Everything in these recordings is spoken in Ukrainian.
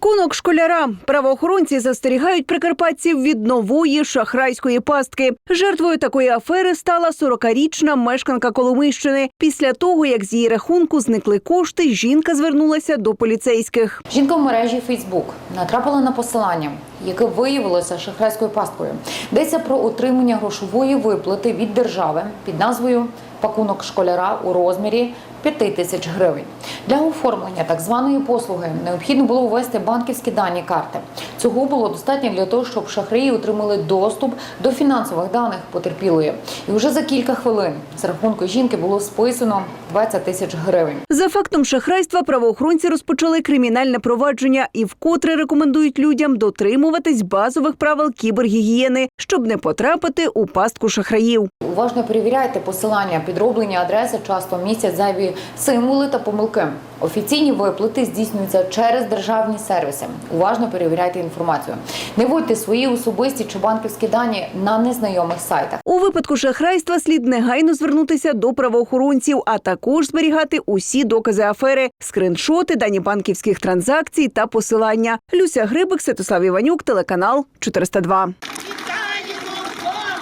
Пакунок школяра. Правоохоронці застерігають прикарпатців від нової шахрайської пастки. Жертвою такої афери стала 40-річна мешканка Коломийщини. Після того, як з її рахунку зникли кошти, жінка звернулася до поліцейських. Жінка в мережі Фейсбук натрапила на посилання, яке виявилося шахрайською пасткою. Йдеться про отримання грошової виплати від держави під назвою Пакунок школяра у розмірі 5 тисяч гривень. Для оформлення так званої послуги необхідно було ввести банківські дані карти. Цього було достатньо для того, щоб шахраї отримали доступ до фінансових даних потерпілої. І вже за кілька хвилин з рахунку жінки було списано 20 тисяч гривень. За фактом шахрайства правоохоронці розпочали кримінальне провадження і вкотре рекомендують людям дотримуватись базових правил кібергігієни, щоб не потрапити у пастку шахраїв. Уважно перевіряйте посилання, підроблені адреси часто містять зайві символи та помилки. Офіційні виплати здійснюються через державні сервіси. Уважно перевіряйте інформацію. Не вводьте свої особисті чи банківські дані на незнайомих сайтах. У випадку шахрайства слід негайно звернутися до правоохоронців, а також зберігати усі докази афери, скриншоти, дані банківських транзакцій та посилання. Люся Грибик, Святослав Іванюк, телеканал 402. Вітаємо вдома!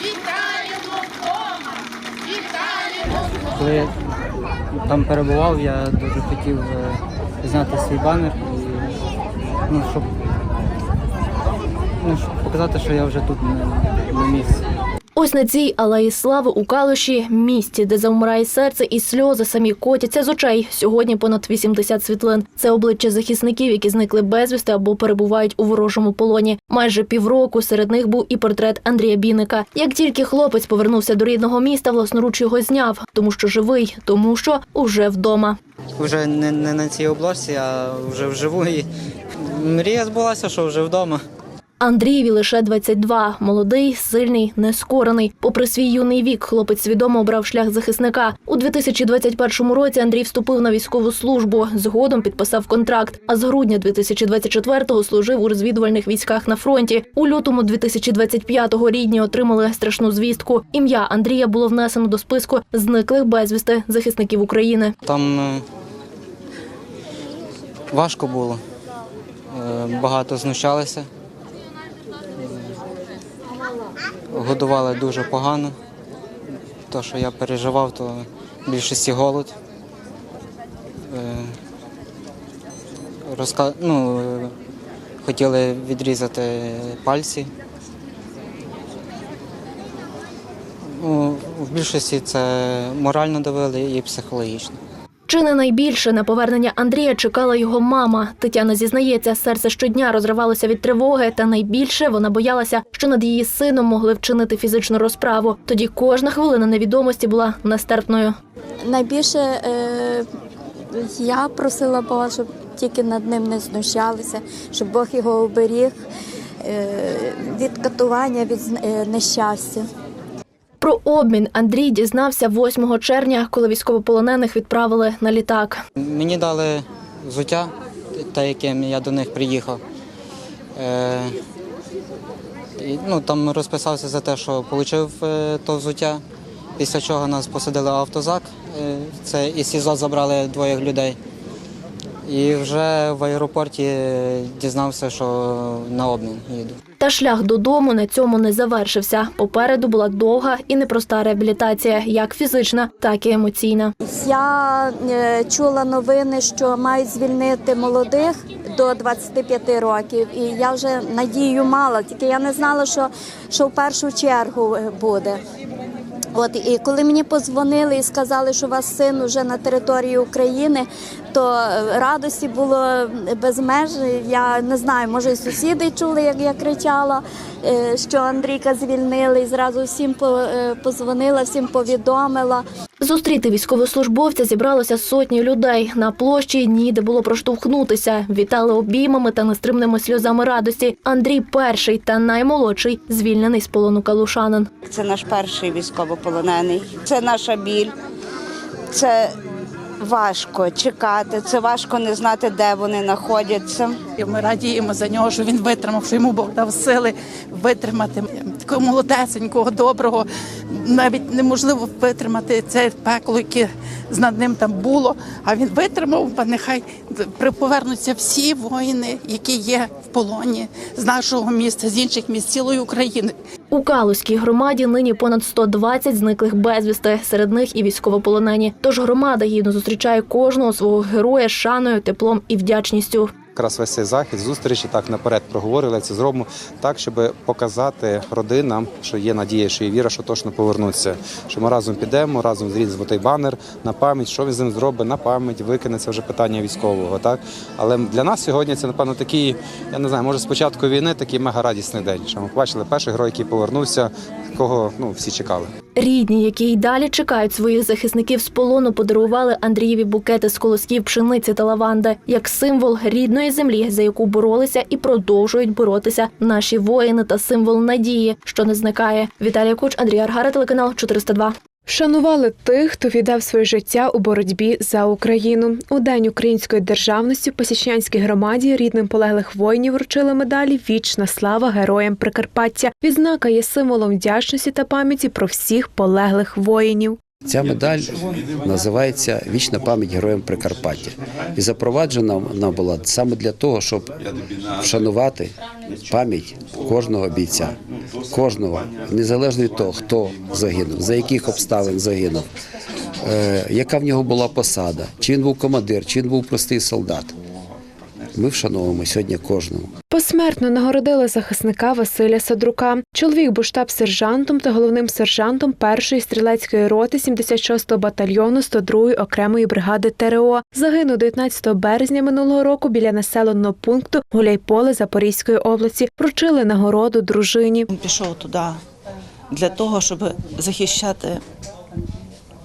Вітаємо вдома! Вітаємо вдома! Коли я там перебував, я дуже хотів е, зняти свій банер і ну, щоб, ну, щоб показати, що я вже тут не, місці. Ось на цій алеї слави у Калуші, місті, де завмирає серце і сльози самі котяться з очей. Сьогодні понад 80 світлин. Це обличчя захисників, які зникли безвісти або перебувають у ворожому полоні. Майже півроку серед них був і портрет Андрія Біника. Як тільки хлопець повернувся до рідного міста, власноруч його зняв, тому що живий, тому що уже вдома. Вже не, не на цій обложці, а вже вживу. І мрія збулася, що вже вдома. Андрієві лише 22. Молодий, сильний, нескорений. Попри свій юний вік, хлопець свідомо обрав шлях захисника. У 2021 році Андрій вступив на військову службу. Згодом підписав контракт. А з грудня 2024-го служив у розвідувальних військах на фронті. У лютому 2025-го рідні отримали страшну звістку. Ім'я Андрія було внесено до списку зниклих безвісти захисників України. Там е, важко було. Е, Багато знущалися. Годували дуже погано. То, що я переживав, то в більшості голод. Е, Розка... Ну, хотіли відрізати пальці. Ну, в більшості це морально давили і психологічно. Чи не найбільше на повернення Андрія чекала його мама. Тетяна зізнається, серце щодня розривалося від тривоги, та найбільше вона боялася, що над її сином могли вчинити фізичну розправу. Тоді кожна хвилина невідомості була нестерпною. Найбільше е, я просила Бога, щоб тільки над ним не знущалися, щоб Бог його оберіг е, від катування, від е, нещастя. Про обмін Андрій дізнався 8 червня, коли військовополонених відправили на літак. Мені дали взуття, та яким я до них приїхав. Е, ну, там розписався за те, що отримав е, то взуття. Після чого нас посадили в автозак. Е, це із СІЗО забрали двоє людей. І вже в аеропорті дізнався, що на обмін їду. Та шлях додому на цьому не завершився. Попереду була довга і непроста реабілітація, як фізична, так і емоційна. Я е, чула новини, що мають звільнити молодих до 25 років, і я вже надію мала, тільки я не знала, що, що в першу чергу е, буде. От і коли мені подзвонили і сказали, що у вас син уже на території України, то е, радості було без меж. Я не знаю, може і сусіди чули, як я кричала, е, що Андрійка звільнили, і зразу всім е, позвонила, всім повідомила. Зустріти військовослужбовця зібралося сотні людей. На площі ніде було проштовхнутися. Вітали обіймами та нестримними сльозами радості. Андрій перший та наймолодший звільнений з полону калушанин. Це наш перший військовополонений. Це наша біль. Це важко чекати. Це важко не знати, де вони знаходяться. І Ми радіємо за нього, що він витримав, що йому Бог дав сили витримати такого молодесенького, доброго. Навіть неможливо витримати це пекло, яке над ним там було. А він витримав, бо нехай повернуться всі воїни, які є в полоні з нашого міста, з інших міст цілої України. У Калузькій громаді нині понад 120 зниклих безвісти, серед них і військовополонені. Тож громада гідно зустрічає кожного свого героя шаною, теплом і вдячністю. Якраз весь цей захід, зустрічі так наперед проговорили це зробимо так, щоб показати родинам, що є надія, що є віра, що точно повернуться. Що ми разом підемо, разом зріземо той банер на пам'ять, що він з ним зробить на пам'ять, викине це вже питання військового. Так але для нас сьогодні це напевно такий, я не знаю, може з початку війни такий мега радісний день. Що ми побачили перший герой, який повернувся, кого ну всі чекали. Рідні, які й далі чекають своїх захисників з полону, подарували Андрієві букети з колосків пшениці та лаванди як символ рідної землі, за яку боролися і продовжують боротися наші воїни та символ надії, що не зникає. Віталія Куч, Андрій Аргара, телеканал 402. Вшанували тих, хто віддав своє життя у боротьбі за Україну. У день української державності Посічнянській громаді рідним полеглих воїнів вручили медалі Вічна слава героям Прикарпаття. Відзнака є символом вдячності та пам'яті про всіх полеглих воїнів. Ця медаль називається Вічна пам'ять героям Прикарпаття. І запроваджена вона була саме для того, щоб вшанувати пам'ять кожного бійця, кожного, незалежно від того, хто загинув, за яких обставин загинув, е, яка в нього була посада, чи він був командир, чи він був простий солдат. Ми вшановуємо сьогодні кожного. Посмертно нагородили захисника Василя Садрука. Чоловік був штаб-сержантом та головним сержантом першої стрілецької роти 76-го батальйону 102-ї окремої бригади ТРО. Загинув 19 березня минулого року біля населеного пункту Гуляйполе Запорізької області. Вручили нагороду дружині. Він пішов туди для того, щоб захищати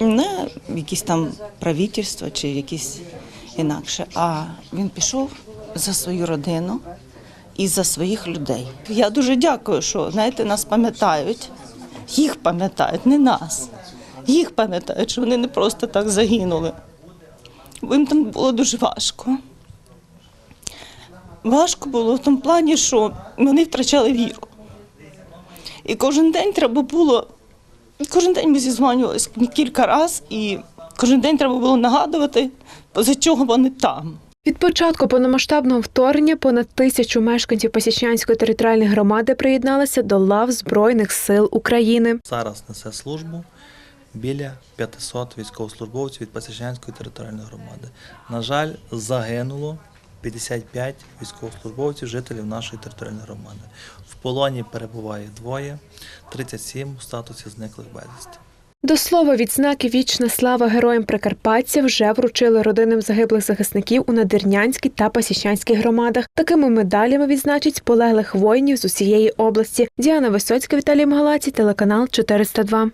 не якісь там правительство чи якісь інакше, а він пішов за свою родину і за своїх людей. Я дуже дякую, що знаєте, нас пам'ятають, їх пам'ятають, не нас. Їх пам'ятають, що вони не просто так загинули. Бо їм там було дуже важко. Важко було в тому плані, що вони втрачали віру. І кожен день треба було, кожен день ми зізвонювалися кілька разів, і кожен день треба було нагадувати, поза чого вони там. Від початку повномасштабного вторгнення понад тисячу мешканців Посічнянської територіальної громади приєдналися до лав Збройних сил України. Зараз несе службу біля 500 військовослужбовців від Пасічнянської територіальної громади. На жаль, загинуло 55 військовослужбовців, жителів нашої територіальної громади. В полоні перебуває двоє, 37 у статусі зниклих безвісті. До слова, відзнаки Вічна слава героям Прикарпаття вже вручили родинам загиблих захисників у Надирнянській та Пасічанській громадах. Такими медалями відзначать полеглих воїнів з усієї області. Діана Висоцька, Віталій Мгалаці, телеканал 402.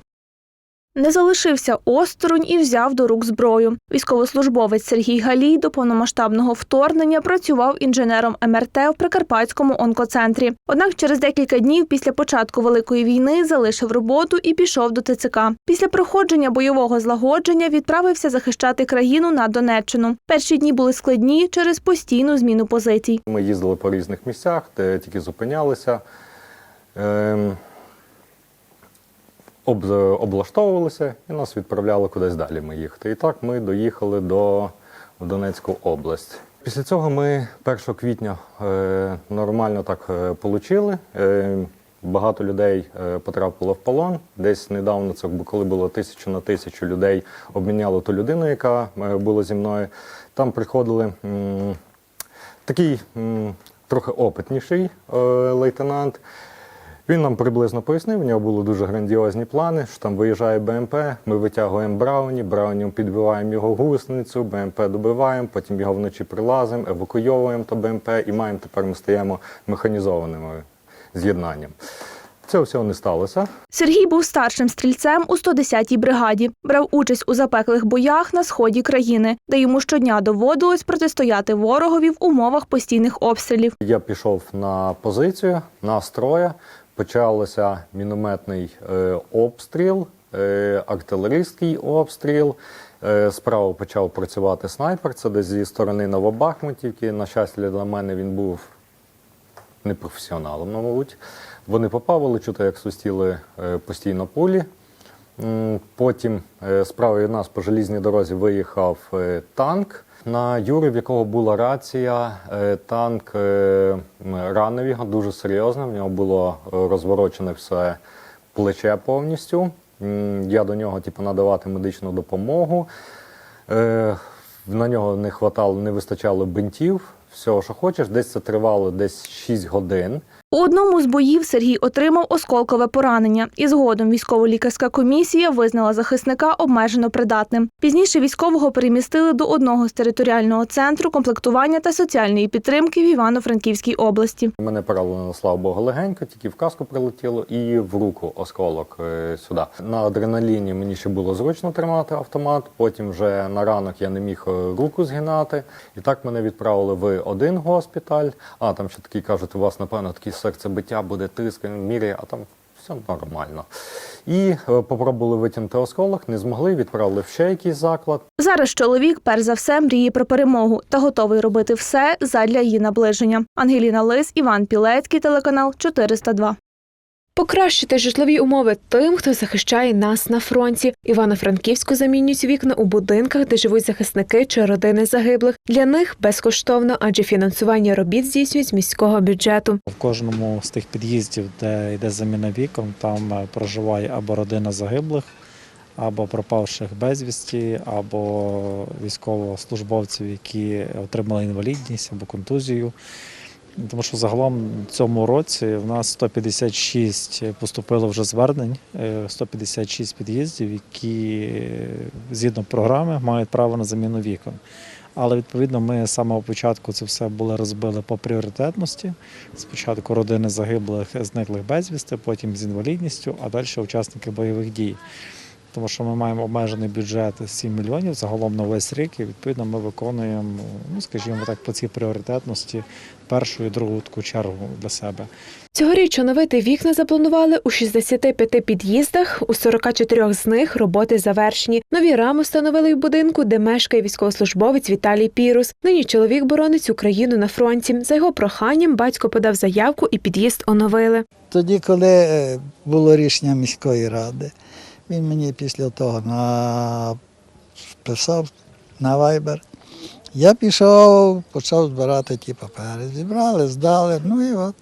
Не залишився осторонь і взяв до рук зброю. Військовослужбовець Сергій Галій до повномасштабного вторгнення працював інженером МРТ в Прикарпатському онкоцентрі. Однак через декілька днів після початку великої війни залишив роботу і пішов до ТЦК. Після проходження бойового злагодження відправився захищати країну на Донеччину. Перші дні були складні через постійну зміну позицій. Ми їздили по різних місцях, де тільки зупинялися, ем, об, облаштовувалися і нас відправляли кудись далі ми їхати. І так ми доїхали до в Донецьку область. Після цього ми 1 квітня е, нормально так е, получили. Е, багато людей е, потрапило в полон. Десь недавно, це коли було тисячу на тисячу людей, обміняло ту людину, яка е, була зі мною. Там приходили. м, такий м, трохи опитніший е, лейтенант. Він нам приблизно пояснив, у нього були дуже грандіозні плани, що там виїжджає БМП, ми витягуємо Брауні, Брауні підбиваємо його гусеницю, БМП добиваємо, потім його вночі прилазимо, евакуйовуємо то БМП і маємо тепер ми стаємо механізованими з'єднанням. Цього всього не сталося. Сергій був старшим стрільцем у 110-й бригаді. Брав участь у запеклих боях на сході країни, де йому щодня доводилось протистояти ворогові в умовах постійних обстрілів. Я пішов на позицію, на строя. Почався мінометний е, обстріл, е, артилерійський обстріл. Е, Справа почав працювати снайпер, це десь зі сторони Новобахмутівки. На щастя, для мене він був непрофесіоналом, мабуть. Вони попали, чути, як свистіли е, постійно пулі. Потім е, справа від нас по желізній дорозі виїхав е, танк. На Юри, в якого була рація, е, танк е, ранив його дуже серйозно. В нього було е, розворочене все плече повністю. Я до нього типу, надавати медичну допомогу. Е, На нього не хватало, не вистачало бинтів. Всього, що хочеш, десь це тривало десь 6 годин. У одному з боїв Сергій отримав осколкове поранення, і згодом військово-лікарська комісія визнала захисника обмежено придатним. Пізніше військового перемістили до одного з територіального центру комплектування та соціальної підтримки в Івано-Франківській області. Мене поранило, слава Богу, легенько, тільки в каску прилетіло і в руку осколок е, сюди. На адреналіні мені ще було зручно тримати автомат. Потім вже на ранок я не міг е, руку згинати. І так мене відправили в один госпіталь. А там ще такі кажуть, у вас, напевно, такі серцебиття буде тиск, міряє, а там все нормально. І е, попробували витягнути осколок, не змогли, відправили в ще якийсь заклад. Зараз чоловік, перш за все, мріє про перемогу та готовий робити все задля її наближення. Ангеліна Лис, Іван Пілецький, телеканал 402. Покращити житлові умови тим, хто захищає нас на фронті. Івано-Франківську замінюють вікна у будинках, де живуть захисники чи родини загиблих. Для них безкоштовно, адже фінансування робіт здійснюють з міського бюджету. В кожному з тих під'їздів, де йде заміна вікон, там е, проживає або родина загиблих, або пропавших безвісті, або військовослужбовців, які отримали інвалідність або контузію. Тому що загалом в цьому році в нас 156 поступило вже звернень, е, 156 під'їздів, які е, згідно програми мають право на заміну вікон. Але відповідно ми з самого початку це все були розбили по пріоритетності. Спочатку родини загиблих, зниклих безвісти, потім з інвалідністю, а далі учасники бойових дій. Тому що ми маємо обмежений бюджет 7 мільйонів загалом на весь рік, і відповідно ми виконуємо, ну скажімо так, по цій пріоритетності першу і другу таку чергу для себе. Цьогоріч оновити вікна запланували у 65 під'їздах. У 44 з них роботи завершені. Нові рами встановили в будинку, де мешкає військовослужбовець Віталій Пірус. Нині чоловік боронить Україну на фронті. За його проханням батько подав заявку і під'їзд оновили. Тоді, коли е, було рішення міської ради, він мені після того написав на Viber. Я пішов, почав збирати ті папери. Зібрали, здали. Ну і от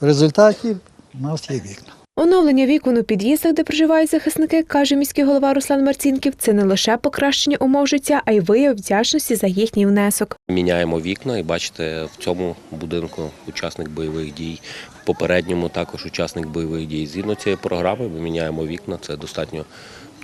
в результаті у нас є вікна. Оновлення вікон у під'їздах, де проживають захисники, каже міський голова Руслан Марцінків, це не лише покращення умов життя, а й вияв вдячності за їхній внесок. Міняємо вікна і бачите, в цьому будинку учасник бойових дій, в попередньому також учасник бойових дій. Згідно цієї програми ми міняємо вікна. Це достатньо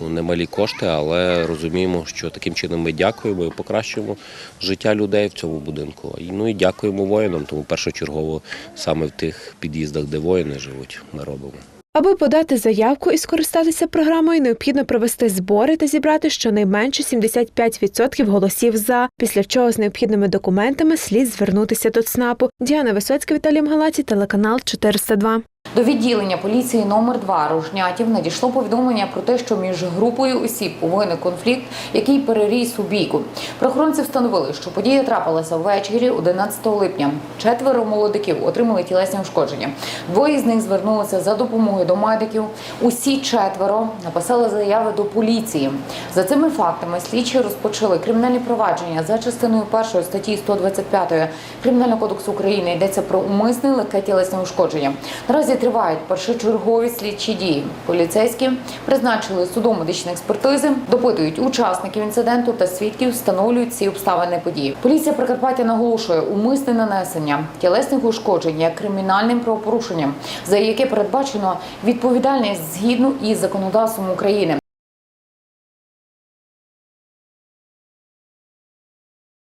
ну, немалі кошти, але розуміємо, що таким чином ми дякуємо і покращуємо життя людей в цьому будинку. Ну і дякуємо воїнам, тому першочергово саме в тих під'їздах, де воїни живуть, ми робимо. Аби подати заявку і скористатися програмою, необхідно провести збори та зібрати щонайменше 75% голосів за. Після чого з необхідними документами слід звернутися до ЦНАПу. Діана Висоцька, Віталій Мгалаці, телеканал 402. До відділення поліції номер 2 Рожнятів надійшло повідомлення про те, що між групою осіб виник конфлікт, який переріс у бійку. Правоохоронці встановили, що подія трапилася ввечері 11 липня. Четверо молодиків отримали тілесні ушкодження. Двоє з них звернулися за допомогою до медиків. Усі четверо написали заяви до поліції. За цими фактами слідчі розпочали кримінальні провадження за частиною першої статті 125 Кримінального кодексу України. Йдеться про умисне легке тілесне ушкодження. Наразі тривають першочергові слідчі дії. Поліцейські призначили судом медичні експертизи, допитують учасників інциденту та свідків, встановлюють ці обставини події. Поліція Прикарпаття наголошує умисне нанесення тілесних ушкоджень як кримінальним правопорушенням, за яке передбачено відповідальність згідно із законодавством України.